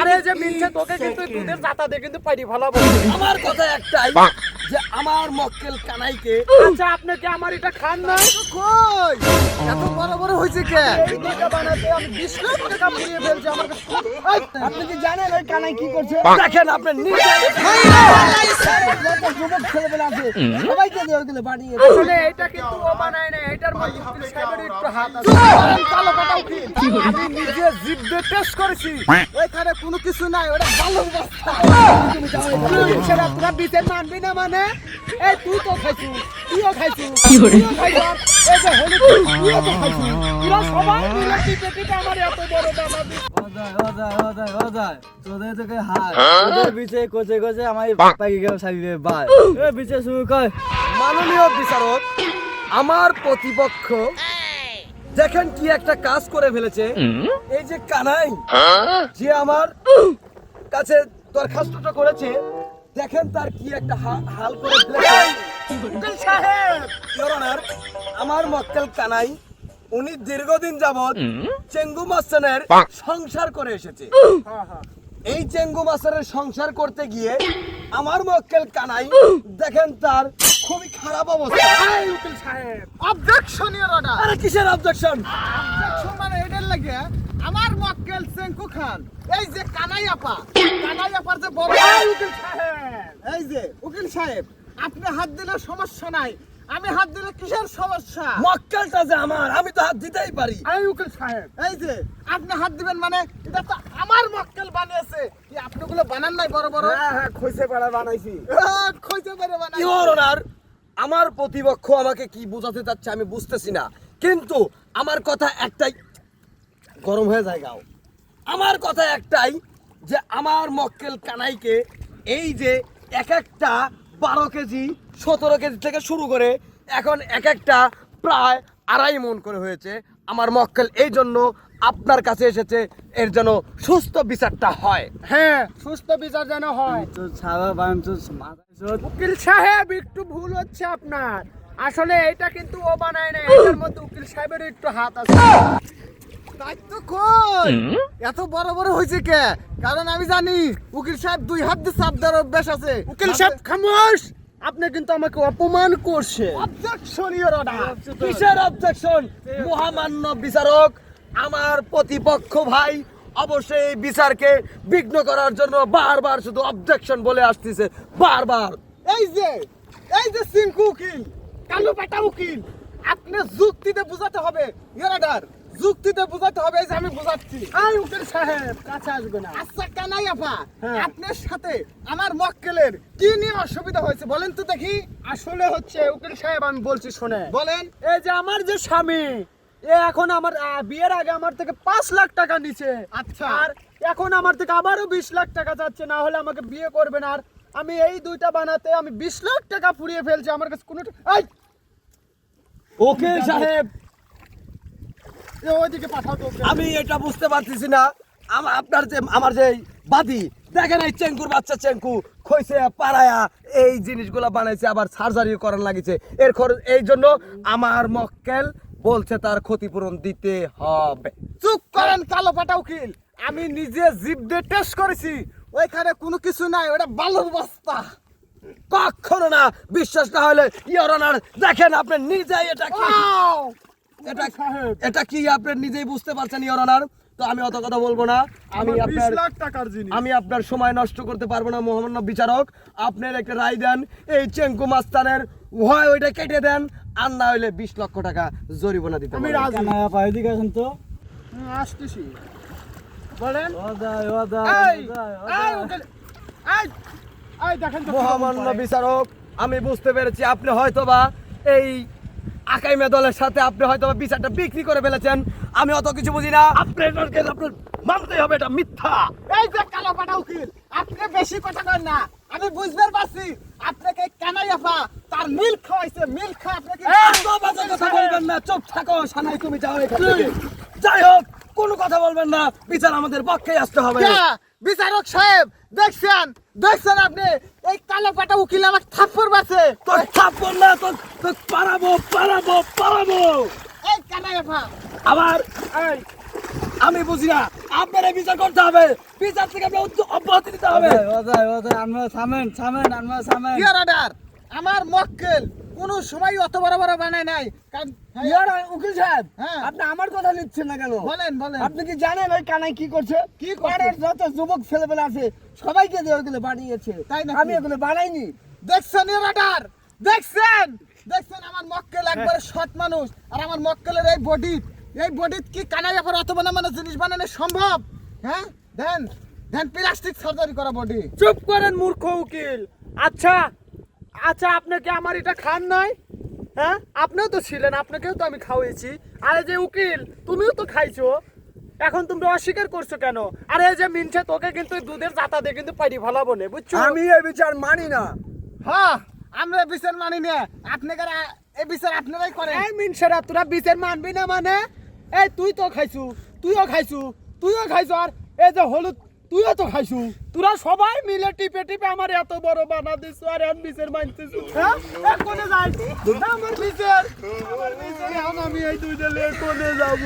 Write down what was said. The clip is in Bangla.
আরে যে মিলছে তোকে কিন্তু দুধের জাতা দিয়ে কিন্তু পাইনি ফলাবো আমার কথা একটাই যে আমার মক্কেল কানাইকে আচ্ছা আপনি কি আমার এটা খান না? কই? এত বড় বড় হয়েছে কে? দুইটা বানাতে আমি বিশ লাখ টাকা পুড়িয়ে ফেলছি আমার কাছে আপনি কি জানেন ওই কানাই কি করছে? দেখেন আপনি নিজে যুবক ছেলেবেলা আছে সবাইকে দিয়ে ওইগুলো বানিয়ে আসলে এটা কিন্তু ও আমি নিজে জিভ দিয়ে টেস্ট করেছি। ওইখানে কোনো কিছু নাই ওটা ভালো সেটা তোরা বিচার মানবি না মানে? এই তুই তো খাইছু তুইও খাইছু তুইও খাইছু এই যে হলুদ তুইও তো খাইছু। তোরা সবাই মিলে টিপে টিপে আমার এত বড় দাদা দিস অজায় অজায় অজায় অজায় তোদের তোকে হার। তোদের বিচে কোচে কোচে আমার পাকি গেল সাবিবে বাই এ বিচে শুরু কর। মাননীয় বিচারক আমার প্রতিপক্ষ। দেখেন কি একটা কাজ করে ফেলেছে। এই যে কানাই যে আমার কাছে দরখাস্তটা করেছে দেখেন তার কি একটা হাল করে আমার মক্কেল কানাই উনি দীর্ঘদিন যাবৎ চেঙ্গু মাস্তানের সংসার করে এসেছে। এই চেঙ্গু মাস্তানের সংসার করতে গিয়ে আমার মক্কেল কানাই দেখেন তার খুবই খারাপ অবস্থা। এই উকিল সাহেব। অবজেকশন ইওর অনার আরে কিসের অবজেকশন অবজেকশন মানে এটার লাগে আমার মক্কেল সেঙ্কু খান। এই যে কানাই আপা কানাই আপার যে বড় উকিল সাহেব। এই যে উকিল সাহেব আপনি হাত দিলে সমস্যা নাই। আমি হাত দিলে কিসের সমস্যা? মক্কেলটা যে আমার আমি তো হাত দিতেই পারি। এই উকিল সাহেব এই যে আপনি হাত দিবেন মানে এটা তো আমার মক্কেল বানিয়েছে। কি আপনি গুলো বানান নাই বড় বড়। হ্যাঁ হ্যাঁ পাড়া বানাইছি। খইসে পাড়া বানাইছি। ইওর অনার আমার প্রতিপক্ষ আমাকে কি বোঝাতে চাচ্ছে আমি বুঝতেছি না। কিন্তু আমার কথা একটাই, গরম হয়ে যায় গাও। আমার কথা একটাই যে আমার মক্কেল কানাইকে এই যে এক একটা বারো কেজি, সতেরো কেজি থেকে শুরু করে এখন এক একটা প্রায় আড়াই মন করে হয়েছে আমার মক্কেল। এই জন্য আপনার কাছে এসেছে এর যেন সুস্থ বিচারটা হয়। হ্যাঁ সুস্থ বিচার যেন হয়। উকিল সাহেব একটু ভুল হচ্ছে আপনার। আসলে এটা কিন্তু ও বানায় না এটার মধ্যে উকিল সাহেবের একটু হাত আছে। তো কই? এত বড় বড় হয়েছে কে? কারণ আমি জানি উকিল সাহেব দুই হাত দিয়ে চাপ দেওয়ার অভ্যাস আছে। উকিল সাহেব খামোশ! আপনি কিন্তু আমাকে অপমান করছে অবজেকশন ইওর অনার কিসের অবজেকশন মহামান্য বিচারক আমার প্রতিপক্ষ ভাই অবশ্যই এই বিচারকে বিঘ্ন করার জন্য বারবার শুধু অবজেকশন বলে আসতেছে বারবার। এই যে এই যে সিংকু উকিল কালো পাটা উকিল আপনি যুক্তিতে বুঝাতে হবে ইয়ারাডার যুক্তিতে বুঝাতে হবে এই যে আমি বুঝাচ্ছি। এই উকিল সাহেব কাছে আসবে না। আচ্ছা কানাই আপা আপনার সাথে আমার মক্কেলের কি নিয়ে অসুবিধা হয়েছে বলেন তো দেখি। আসলে হচ্ছে উকিল সাহেব আমি বলছি শুনে বলেন। এই যে আমার যে স্বামী এ এখন আমার বিয়ের আগে আমার থেকে পাঁচ লাখ টাকা নিছে। আচ্ছা। আর এখন আমার থেকে আবারও বিশ লাখ টাকা যাচ্ছে না হলে আমাকে বিয়ে করবে না। আর আমি এই দুইটা বানাতে আমি বিশ লাখ টাকা ফুরিয়ে ফেলছি আমার কাছে কোনো ওকে সাহেব। ওইদিকে পাঠাও তো আমি এটা বুঝতে পারতেছি না। আপনার যে আমার যে বাদি দেখেন এই চেঙ্কুর বাচ্চা চেঙ্কু খইছে পাড়ায়া এই জিনিসগুলো বানাইছে আবার সার্জারি করার লাগিছে। এর খরচ এই জন্য আমার মক্কেল বলছে তার ক্ষতিপূরণ দিতে হবে। চুপ করেন কালো পাটা উকিল। আমি নিজে জিভ দিয়ে টেস্ট করেছি। ওইখানে কোনো কিছু নাই ওটা বালুর বস্তা। কখনো না বিশ্বাস না হলে অনার দেখেন আপনি নিজেই এটা কি। এটা এটা কি আপনি নিজেই বুঝতে পারছেন ইওর অনার তো আমি অত কথা বলব না। আমি আপনার লাখ টাকার জিনিস। আমি আপনার সময় নষ্ট করতে পারব না মোহাম্মদ বিচারক। আপনার একটা রায় দেন এই চেঙ্কু মাস্তানের হয় ওইটা কেটে দেন। আর না হইলে বিশ লক্ষ টাকা জরিমানা দিতে আমি। রাজি। কানা এদিকে আসেন তো। আসতেছি। বলেন। এই দেখেন তো মহামান্য বিচারক আমি বুঝতে পেরেছি আপনি হয়তোবা এই আকাইমে দলের সাথে আপনি হয়তোবা বিচারটা বিক্রি করে ফেলেছেন। আমি অত কিছু বুঝি না। আপনি আপনার মানতেই হবে এটা মিথ্যা। এই যে কালো পাটা উকিল আপনি বেশি কথা করেন না। আমি বুঝতে পারছি। আপনাকে কানাই আপা তার মিল খাওয়াইছে মিল খা আপনাকে এত বাজে কথা বলবেন না চুপ থাকো সানাই তুমি যাও এখান থেকে। যাই হোক কোনো কথা বলবেন না বিচার আমাদের পক্ষে আসতে হবে? বিচারক সাহেব দেখছেন? দেখছেন আপনি? এই কালো পাটা উকিল আমার থাপ্পড় বাসে তোর থাপ্পড় না তোর তোর পারাবো পারাবো পারাবো। এই কানাই আপা আবার এই। আমি বুঝি না আপনারা বিচার করতে হবে। বিচার থেকে আপনার অব্যাহতি দিতে হবে। অজয় অজয় আমরা থামেন থামেন আমরা থামেন ইয়ার অর্ডার আমার মক্কেল কোনো সময় অত বড় বড় বানায় নাই। কারণ ইয়ার উকিল সাহেব হ্যাঁ। আপনি আমার কথা নিচ্ছেন না কেন? বলেন বলেন। আপনি কি জানেন ওই কানাই কি করছে? কি করছে? পাড়ার যত যুবক ছেলেপেলে আছে সবাইকে দিয়ে ওইগুলো বানিয়েছে। তাই নাকি? আমি এগুলো বানাইনি। দেখছেন ইয়ার অর্ডার দেখছেন? দেখছেন আমার মক্কেল একবারে সৎ মানুষ। আর আমার মক্কেলের এই বডি এই বডি কি কানাই ব্যাপার অত বড় মানে জিনিস বানানো সম্ভব হ্যাঁ দেন দেন প্লাস্টিক সার্জারি করা বডি। চুপ করেন মূর্খ উকিল। আচ্ছা আচ্ছা আপনাকে আমার এটা খান নাই? হ্যাঁ আপনিও তো ছিলেন আপনাকেও তো আমি খাওয়াইছি। আরে যে উকিল তুমিও তো খাইছো। এখন তুমি অস্বীকার করছ কেন? আরে এই যে মিনছে তোকে কিন্তু দুধের জাতা দিয়ে কিন্তু পাইরি ভালাবো না বুঝছ? আমি এই বিচার মানি না। হ্যাঁ আমরা বিচার মানি না। আপনাদের এই বিচার আপনারাই করেন। এই মিনছেরা তোরা বিচার মানবি না মানে? এই তুই তো খাইছু, তুইও খাইছু, তুইও খাইছো, আর এই যে হলুদ, তুইও তো খাইছু। তোরা সবাই মিলে টিপে টিপে আমার এত বড় বানা দিছু আর এন বিচের মানতেছু। হ্যাঁ? কোনে যাই। আমার বিচের আমার বিচের আমি এই দুইটা কোনে যাব?